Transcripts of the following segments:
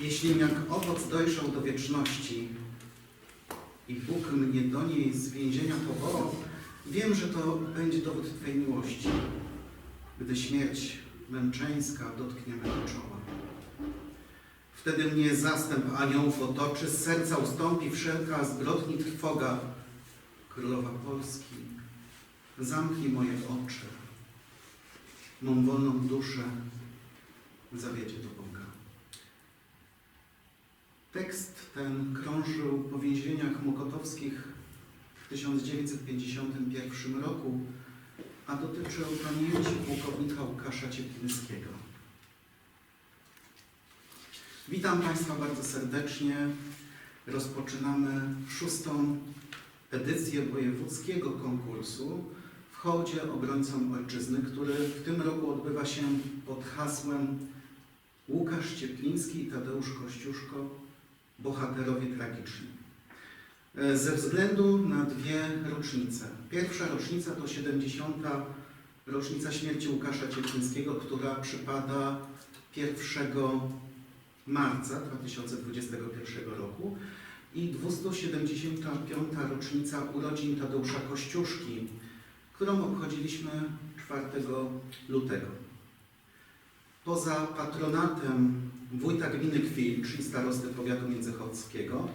Jeśli jak owoc dojrzał do wieczności i Bóg mnie do niej z więzienia powołał, wiem, że to będzie dowód Twej miłości, gdy śmierć męczeńska dotknie mego czoła. Wtedy mnie zastęp aniołów otoczy, z serca ustąpi wszelka zbrodni trwoga. Królowa Polski, zamknij moje oczy, mą wolną duszę zawiedzie do. Tekst ten krążył po więzieniach mokotowskich w 1951 roku, a dotyczył pamięci pułkownika Łukasza Cieplińskiego. Witam Państwa bardzo serdecznie. Rozpoczynamy szóstą edycję wojewódzkiego konkursu w hołdzie obrońcom ojczyzny, który w tym roku odbywa się pod hasłem Łukasz Ciepliński i Tadeusz Kościuszko bohaterowie tragiczni. E, Ze względu na dwie rocznice. Pierwsza rocznica to 70. rocznica śmierci Łukasza Cieplińskiego, która przypada 1 marca 2021 roku i 275. rocznica urodzin Tadeusza Kościuszki, którą obchodziliśmy 4 lutego. Poza patronatem wójta gminy Kwil, czyli starosty powiatu międzychodzkiego,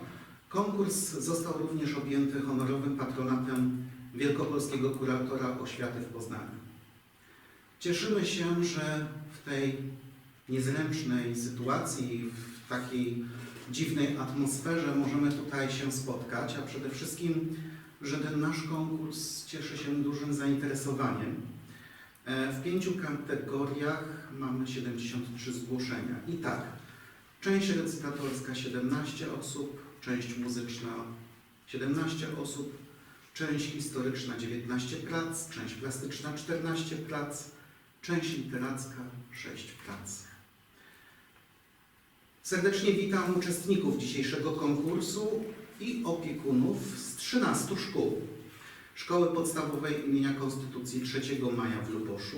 konkurs został również objęty honorowym patronatem wielkopolskiego kuratora oświaty w Poznaniu. Cieszymy się, że w tej niezręcznej sytuacji, w takiej dziwnej atmosferze możemy tutaj się spotkać, a przede wszystkim, że ten nasz konkurs cieszy się dużym zainteresowaniem. E, W pięciu kategoriach mamy 73 zgłoszenia. I tak, część recytatorska 17 osób, część muzyczna 17 osób, część historyczna 19 prac, część plastyczna 14 prac, część literacka 6 prac. Serdecznie witam uczestników dzisiejszego konkursu i opiekunów z 13 szkół. Szkoły Podstawowej imienia Konstytucji 3 maja w Luboszu,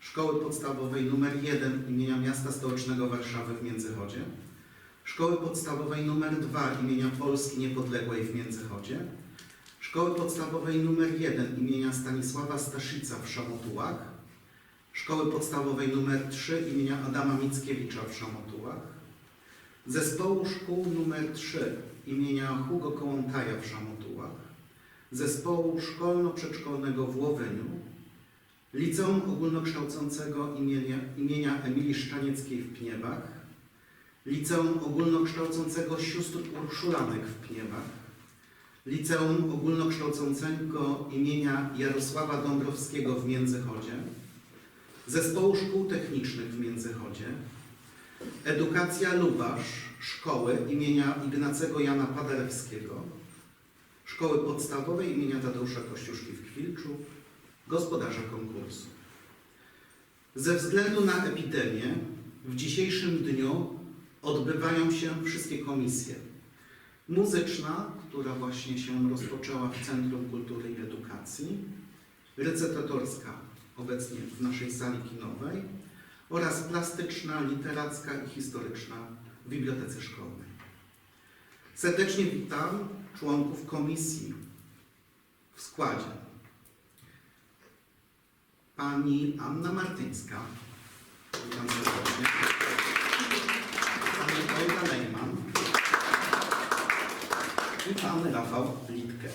Szkoły Podstawowej nr 1 imienia Miasta Stołecznego Warszawy w Międzychodzie, Szkoły Podstawowej nr 2 imienia Polski Niepodległej w Międzychodzie, Szkoły Podstawowej nr 1 imienia Stanisława Staszica w Szamotułach, Szkoły Podstawowej nr 3 imienia Adama Mickiewicza w Szamotułach, Zespołu Szkół nr 3 imienia Hugo Kołątaja w Szamotułach, Zespołu Szkolno-Przedszkolnego w Łowyniu, Liceum Ogólnokształcącego imienia, imienia Emilii Szczanieckiej w Pniewach, Liceum Ogólnokształcącego Sióstr Urszulanek w Pniewach, Liceum Ogólnokształcącego imienia Jarosława Dąbrowskiego w Międzychodzie, Zespołu Szkół Technicznych w Międzychodzie, Edukacja Lubasz, Szkoły imienia Ignacego Jana Paderewskiego, Szkoły Podstawowej imienia Tadeusza Kościuszki w Kwilczu, gospodarza konkursu. Ze względu na epidemię w dzisiejszym dniu odbywają się wszystkie komisje. Muzyczna, która właśnie się rozpoczęła w Centrum Kultury i Edukacji, recytatorska obecnie w naszej sali kinowej oraz plastyczna, literacka i historyczna w Bibliotece Szkolnej. Serdecznie witam członków komisji w składzie. Pani Anna Martyńska. Witam serdecznie. Pani Olga Lejman. I pan Rafał Litke.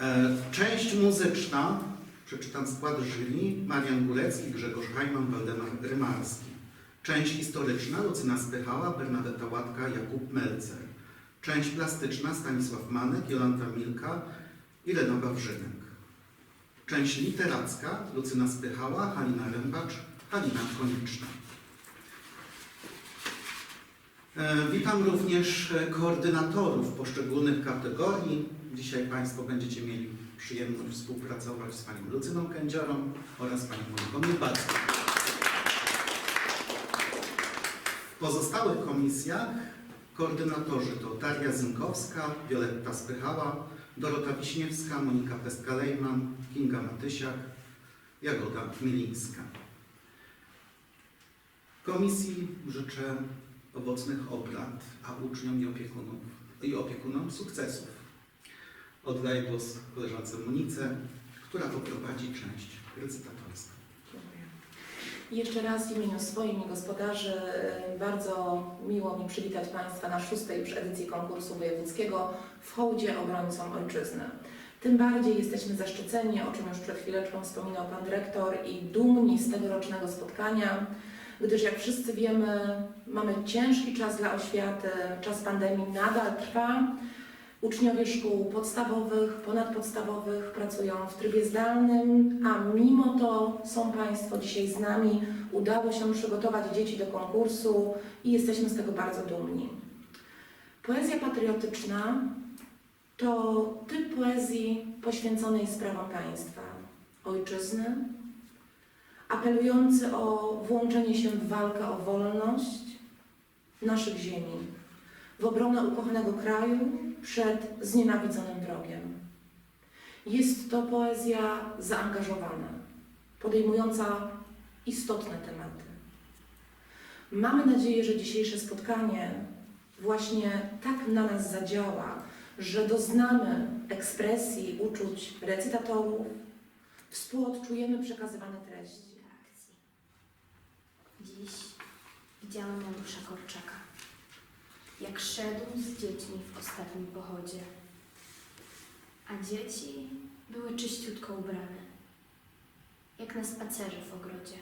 E, Część muzyczna, przeczytam skład jury, Marian Górecki, Grzegorz Hajman, Waldemar Rymarski. Część historyczna, Lucyna Spychała, Bernadetta Łatka, Jakub Melcer. Część plastyczna, Stanisław Manek, Jolanta Milka, Irena Wawrzynek. Część literacka, Lucyna Spychała, Halina Rębacz, Halina Konieczna. E, Witam również e, koordynatorów poszczególnych kategorii. Dzisiaj Państwo będziecie mieli przyjemność współpracować z Panią Lucyną Kędziorą oraz Panią Moniką Niebacką. Pozostałych komisjach koordynatorzy to Daria Zynkowska, Wioletta Spychała, Dorota Wiśniewska, Monika Pestka-Lejman, Kinga Matysiak, Jagoda Milińska. Komisji życzę owocnych obrad, a uczniom i opiekunów i opiekunom sukcesów. Oddaję głos koleżance Monice, która poprowadzi część recytatorską. Jeszcze raz w imieniu swoim i gospodarzy bardzo miło mi przywitać Państwa na szóstej już edycji konkursu wojewódzkiego w hołdzie obrońcom ojczyzny. Tym bardziej jesteśmy zaszczyceni, o czym już przed chwileczką wspominał Pan Dyrektor, i dumni z tegorocznego spotkania, gdyż jak wszyscy wiemy, mamy ciężki czas dla oświaty, czas pandemii nadal trwa. Uczniowie szkół podstawowych, ponadpodstawowych pracują w trybie zdalnym, a mimo to są Państwo dzisiaj z nami. Udało się przygotować dzieci do konkursu i jesteśmy z tego bardzo dumni. Poezja patriotyczna to typ poezji poświęconej sprawom państwa, ojczyzny, apelujący o włączenie się w walkę o wolność naszych ziemi, w obronę ukochanego kraju przed znienawidzonym wrogiem. Jest to poezja zaangażowana, podejmująca istotne tematy. Mamy nadzieję, że dzisiejsze spotkanie właśnie tak na nas zadziała, że doznamy ekspresji uczuć recytatorów, współodczujemy przekazywane treści. Dziś widziałem Janusza Korczaka, jak szedł z dziećmi w ostatnim pochodzie. A dzieci były czyściutko ubrane, jak na spacerze w ogrodzie.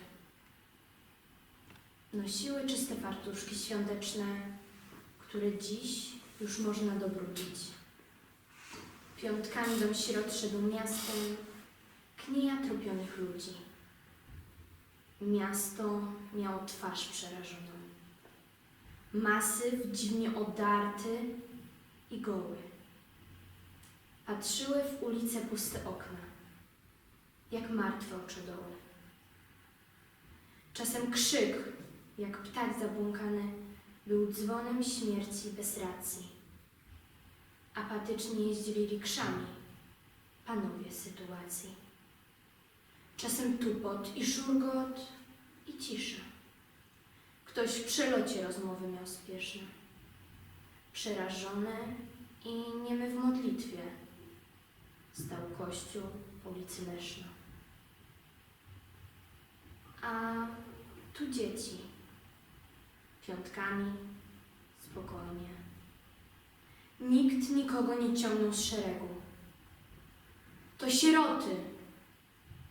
Nosiły czyste fartuszki świąteczne, które dziś już można dobrudzić. Piątkami dom sierot szedł miastem, knia trupionych ludzi. Miasto miało twarz przerażoną. Masyw dziwnie odarty i goły. Patrzyły w ulice puste okna, jak martwe oczodoły. Czasem krzyk, jak ptak zabłąkany, był dzwonem śmierci bez racji. Apatycznie jeździli rikszami panowie sytuacji. Czasem tupot i szurgot i cisza. Ktoś w przelocie rozmowy miał spieszne. Przerażony i niemy w modlitwie stał kościół ulicy Leszno. A tu dzieci, piątkami, spokojnie. Nikt nikogo nie ciągnął z szeregu. To sieroty,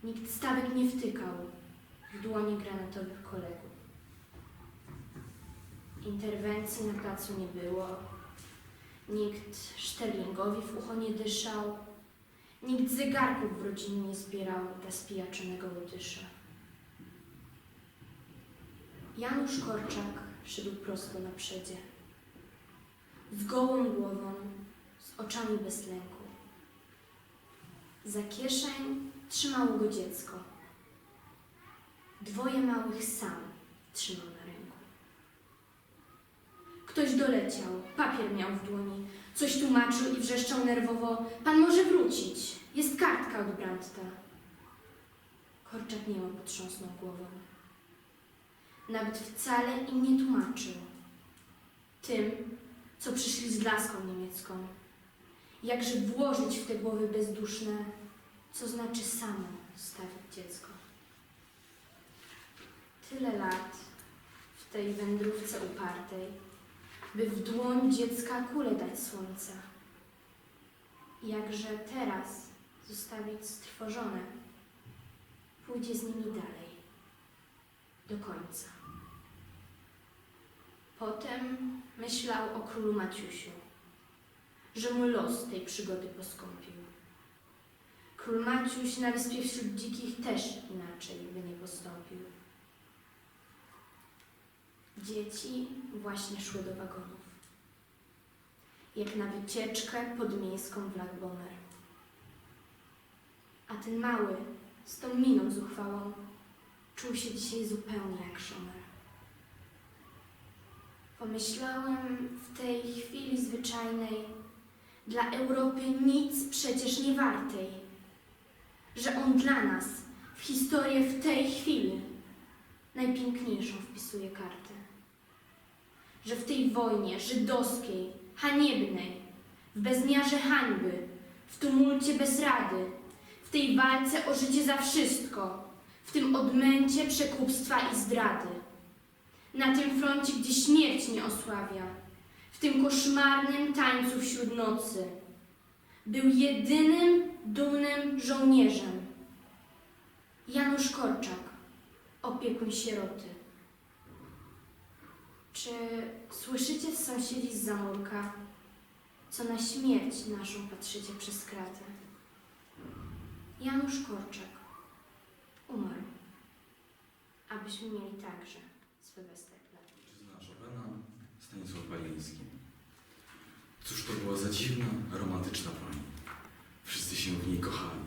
Nikt stawek nie wtykał w dłonie granatowych kolegów. Interwencji na placu nie było. Nikt szterlingowi w ucho nie dyszał. Nikt zegarków w rodzinie nie zbierał dla spijaczonego łotysza. Janusz Korczak szedł prosto na przedzie. Z gołą głową, z oczami bez lęku. Za kieszeń trzymało go dziecko. Dwoje małych sam trzymał na ręku. Ktoś doleciał, papier miał w dłoni, coś tłumaczył i wrzeszczał nerwowo. Pan może wrócić, jest kartka od Brandta. Korczak niemo potrząsnął głową. Nawet wcale im nie tłumaczył. Tym, co przyszli z laską niemiecką. Jakże włożyć w te głowy bezduszne co znaczy samo stawić dziecko. Tyle lat w tej wędrówce upartej, by w dłoń dziecka kulę dać słońca. Jakże teraz zostawić strwożone, pójdzie z nimi dalej, do końca. Potem myślał o królu Maciusiu, że mu los tej przygody poskąpił. Król Maciuś na wyspie wśród dzikich też inaczej by nie postąpił. Dzieci właśnie szły do wagonów. Jak na wycieczkę podmiejską w Lagbomer. A ten mały, z tą miną zuchwałą, czuł się dzisiaj zupełnie jak szomer. Pomyślałem w tej chwili zwyczajnej, dla Europy nic przecież nie wartej, że On dla nas w historię w tej chwili najpiękniejszą wpisuje kartę. Że w tej wojnie żydowskiej, haniebnej, w bezmiarze hańby, w tumulcie bezrady, w tej walce o życie za wszystko, w tym odmęcie przekupstwa i zdrady, na tym froncie, gdzie śmierć nie osławia, w tym koszmarnym tańcu wśród nocy, był jedynym dumnym żołnierzem. Janusz Korczak, opiekun sieroty. Czy słyszycie sąsiedzi z zamurka, co na śmierć naszą patrzycie przez kratę? Janusz Korczak umarł, abyśmy mieli także swe Westerplatte. Ojczyzna Chopina, Stanisław Baliński. Cóż to była za dziwna, romantyczna pani. Wszyscy się w niej kochali,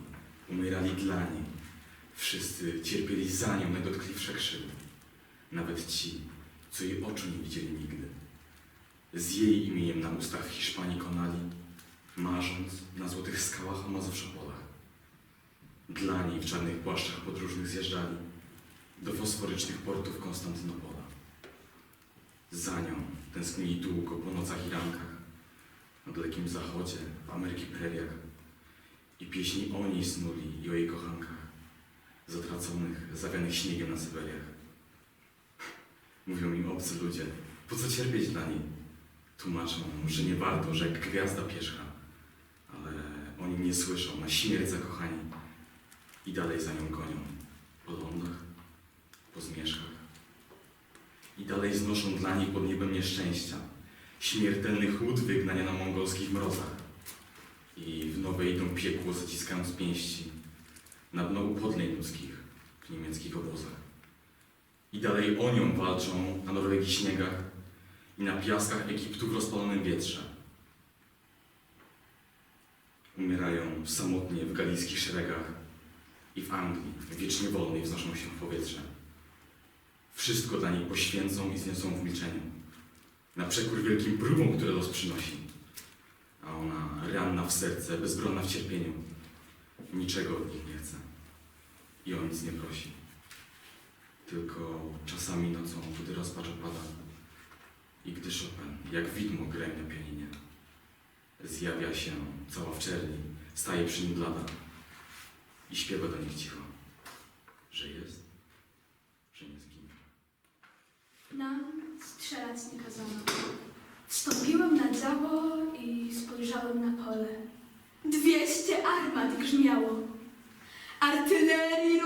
umierali dla niej. Wszyscy cierpieli za nią najdotkliwsze krzywdy. Nawet ci, co jej oczu nie widzieli nigdy. Z jej imieniem na ustach Hiszpanii konali, marząc na złotych skałach o Mazowszopolach. Dla niej w czarnych płaszczach podróżnych zjeżdżali do fosforycznych portów Konstantynopola. Za nią tęsknili długo po nocach i rankach, na dalekim zachodzie, w Ameryki preriach. I pieśni o niej snuli i o jej kochankach, zatraconych, zawianych śniegiem na Syberiach. Mówią mi obcy ludzie, po co cierpieć dla niej? Tłumaczą, że nie warto, że jak gwiazda pierzcha. Ale oni nie słyszą, na śmierć zakochani. I dalej za nią gonią, po lądach, po zmierzchach i dalej znoszą dla niej pod niebem nieszczęścia, śmiertelny chłód wygnania na mongolskich mrozach. I w nowe idą piekło, zaciskając pięści na dno upodleń ludzkich w niemieckich obozach. I dalej o nią walczą na Norwegii śniegach i na piaskach Egiptu w rozpalonym wietrze. Umierają samotnie w galijskich szeregach i w Anglii, wiecznie wolnej wznoszą się w powietrze. Wszystko dla niej poświęcą i zniosą w milczeniu. Na przekór wielkim próbom, które los przynosi. A ona, ranna w serce, bezbronna w cierpieniu, niczego od nich nie chce. I o nic nie prosi. Tylko czasami nocą, gdy rozpacz opada i gdy Chopin, jak widmo grę na pianinie, zjawia się cała w czerni, staje przy nim blada i śpiewa do nich cicho, że jest, że nie zginie. Nam strzelać nie kazano. Wstąpiłem na działo i spojrzałem na pole. Dwieście armat grzmiało. Artylerii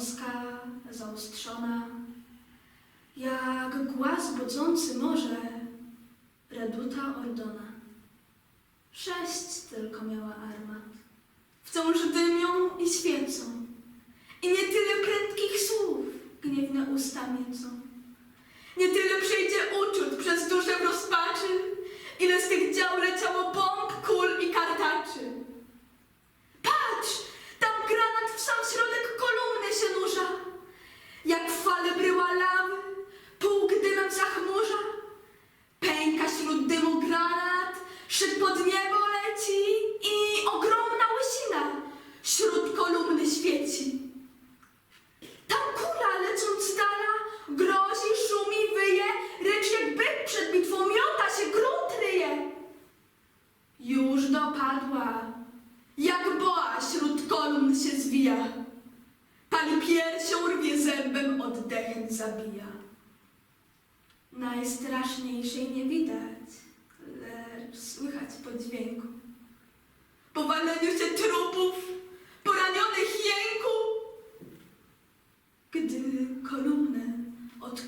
wąska, zaostrzona, jak głaz budzący morze, reduta Ordona. Sześć tylko miała armat, wciąż dymią i świecą, i nie tyle prędkich słów gniewne usta miecą. Nie tyle przejdzie uczut przez duże w rozpaczy, ile z tych dział leciało bomb, kul i kartaczy. Patrz! Tam granat w sam środek kolumny się nurza. Jak fale bryła lawy, pół dymem zachmurza. Pęka wśród dymu granat, szyb pod niebo leci i ogromna łysina wśród kolumny świeci. Tam kula lecąc z dala, grozi, szumi, wyje, lecz jak byk przed bitwą miota się grunt ryje. Już dopadła, jak boa wśród kolumn się zwija. Pali piersią, rwie zębem, oddechem zabija. Najstraszniejszej nie widać, lecz słychać po dźwięku. Po waleniu się trupów, poranionych jęku.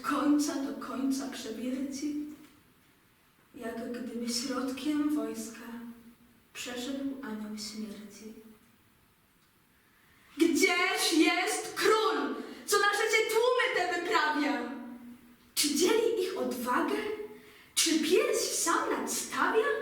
końca do końca przewierci, jak gdyby środkiem wojska przeszedł anioł śmierci. Gdzież jest król, co na życie tłumy te wyprawia? Czy dzieli ich odwagę? Czy pierś sam nadstawia?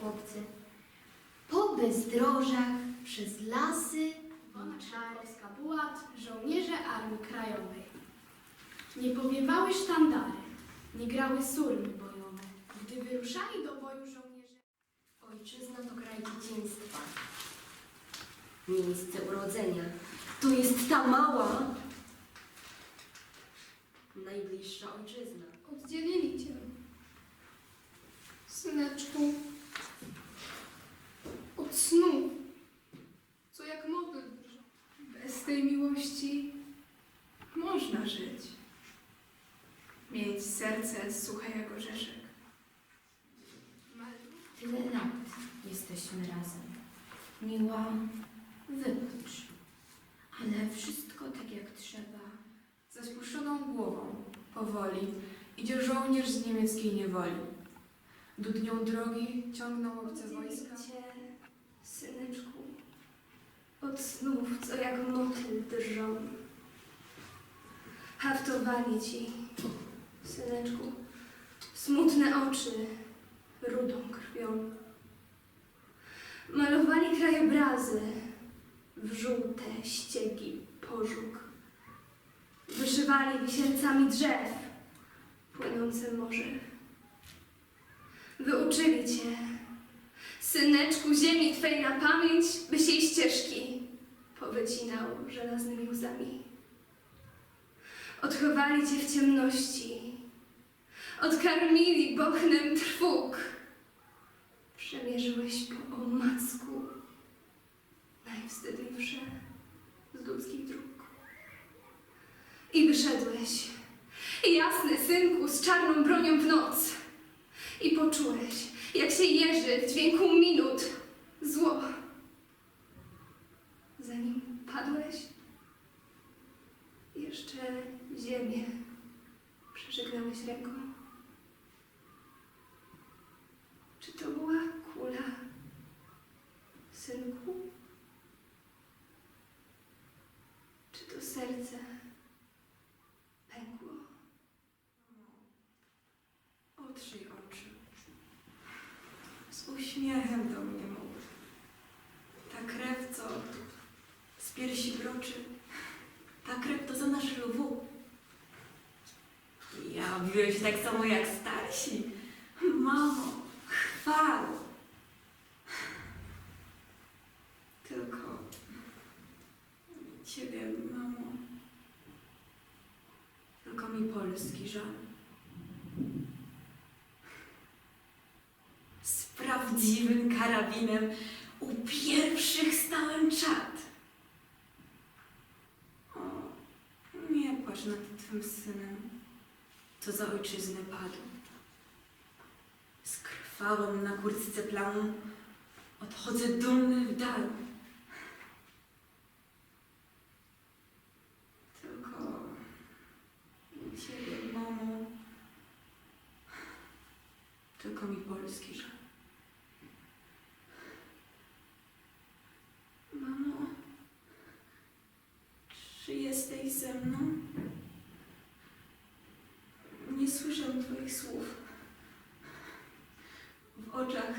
Chłopcy? Po bezdrożach, przez lasy, Iwona moczary. Krzykowska-Bułat, żołnierze Armii Krajowej. Nie powiewały sztandary, nie grały surmy bojowe. Gdy wyruszali do boju żołnierze, Ojczyzna to kraj dzieciństwa. Miejsce urodzenia. To jest ta mała, najbliższa ojczyzna. Oddzielili cię, syneczku, od snu, co jak motyl drżą. Bez tej miłości można żyć, mieć serce suche jak orzeszek. Tyle lat jesteśmy razem. Miła, wybacz. Ale wszystko tak jak trzeba. Ze spuszczoną głową, powoli, idzie żołnierz z niemieckiej niewoli. Dudnią drogi ciągną obce wojska. Syneczku, od snów, co jak motyl drżą. Haftowali ci, syneczku, smutne oczy rudą krwią. Malowali krajobrazy w żółte ściegi pożóg. Wyszywali wisielcami drzew płynące morze. Wyuczyli cię, syneczku, ziemi twej na pamięć, byś jej ścieżki powycinał żelaznymi łzami. Odchowali cię w ciemności, odkarmili bochnem trwóg. Przemierzyłeś po omacku najwstydliwsze z ludzkich dróg. I wyszedłeś, jasny synku, z czarną bronią w noc. I poczułeś, jak się jeży w dźwięku minut zło. Zanim padłeś, jeszcze ziemię przeżegnałeś ręką. Czy to była kula, synku? Czy to serce pękło? Otrzyj, się tak samo jak starsi. Mamo, chwal. Tylko ciebie, mamo. Tylko mi Polski żal. Z prawdziwym karabinem u pierwszych stałem czat. O, nie płacz nad twym synem, co za ojczyznę padł. Z krwawą na kurtce plamą odchodzę dumny w dal. Tylko ciebie, mamo, tylko mi Polski żal. Mamo, czy jesteś ze mną? Nie słyszę Twoich słów. W oczach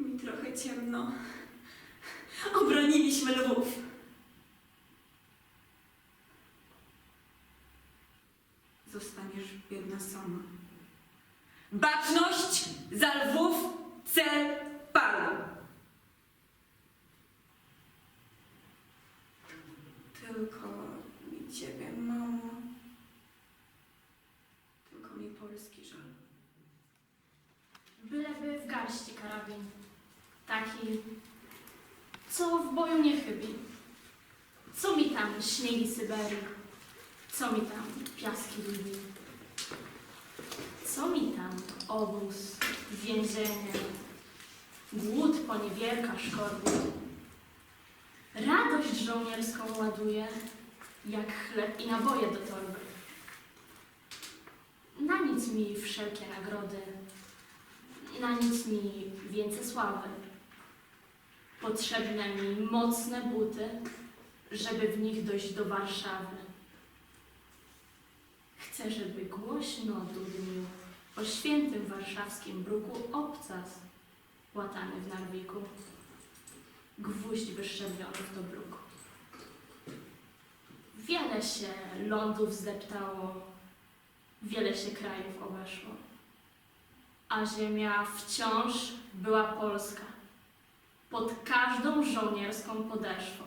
mi trochę ciemno. Obroniliśmy lwów. Zostaniesz biedna sama. Baczność za lwów cel padł. Tylko mi ciebie, mamo. Tylko mi Polski żal. Byleby w garści karabin. Taki, co w boju nie chybi. Co mi tam śniegi Syberii? Co mi tam piaski Libii? Co mi tam obóz, więzienie, głód, poniewierka, szkorbut? Radość żołnierską ładuje, jak chleb i naboje do torby. Na nic mi wszelkie nagrody, na nic mi więcej sławy. Potrzebne mi mocne buty, żeby w nich dojść do Warszawy. Chcę, żeby głośno dudnił o świętym warszawskim bruku obcas łatany w Narwiku. Gwóźdź wyszczepiony w to bruku. Wiele się lądów zdeptało, wiele się krajów obeszło a ziemia wciąż była polska, pod każdą żołnierską podeszwą.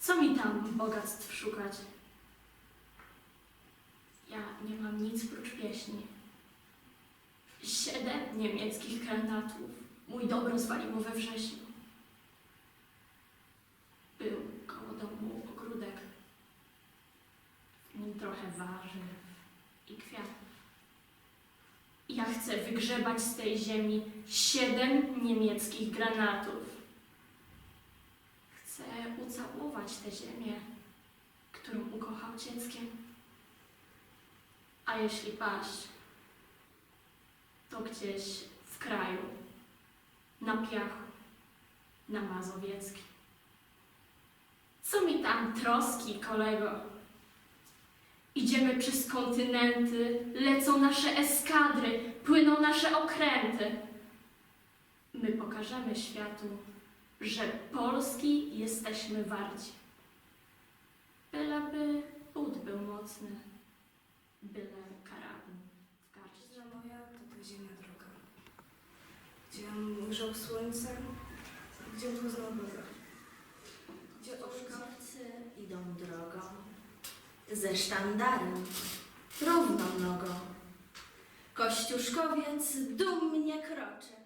Co mi tam bogactw szukać? Ja nie mam nic prócz pieśni. Siedem niemieckich granatów mój dobro zwaliło we wrześniu. Był koło domu ogródek, w nim trochę warzyw i kwiatów. Ja chcę wygrzebać z tej ziemi siedem niemieckich granatów. Chcę ucałować tę ziemię, którą ukochał dzieckiem. A jeśli paść, to gdzieś w kraju, na piachu, na Mazowieckim. Co mi tam troski, kolego? Idziemy przez kontynenty, lecą nasze eskadry, płyną nasze okręty. My pokażemy światu, że Polski jesteśmy warci. Byleby but był mocny, byle karabin w garści. Że moja to ta ziemia droga. Gdzie ujrzał słońce, gdzie poznał Boga. Gdzie oszka Oszkowcy idą drogą, ze sztandarem, równą nogą. Kościuszkowiec dumnie kroczy,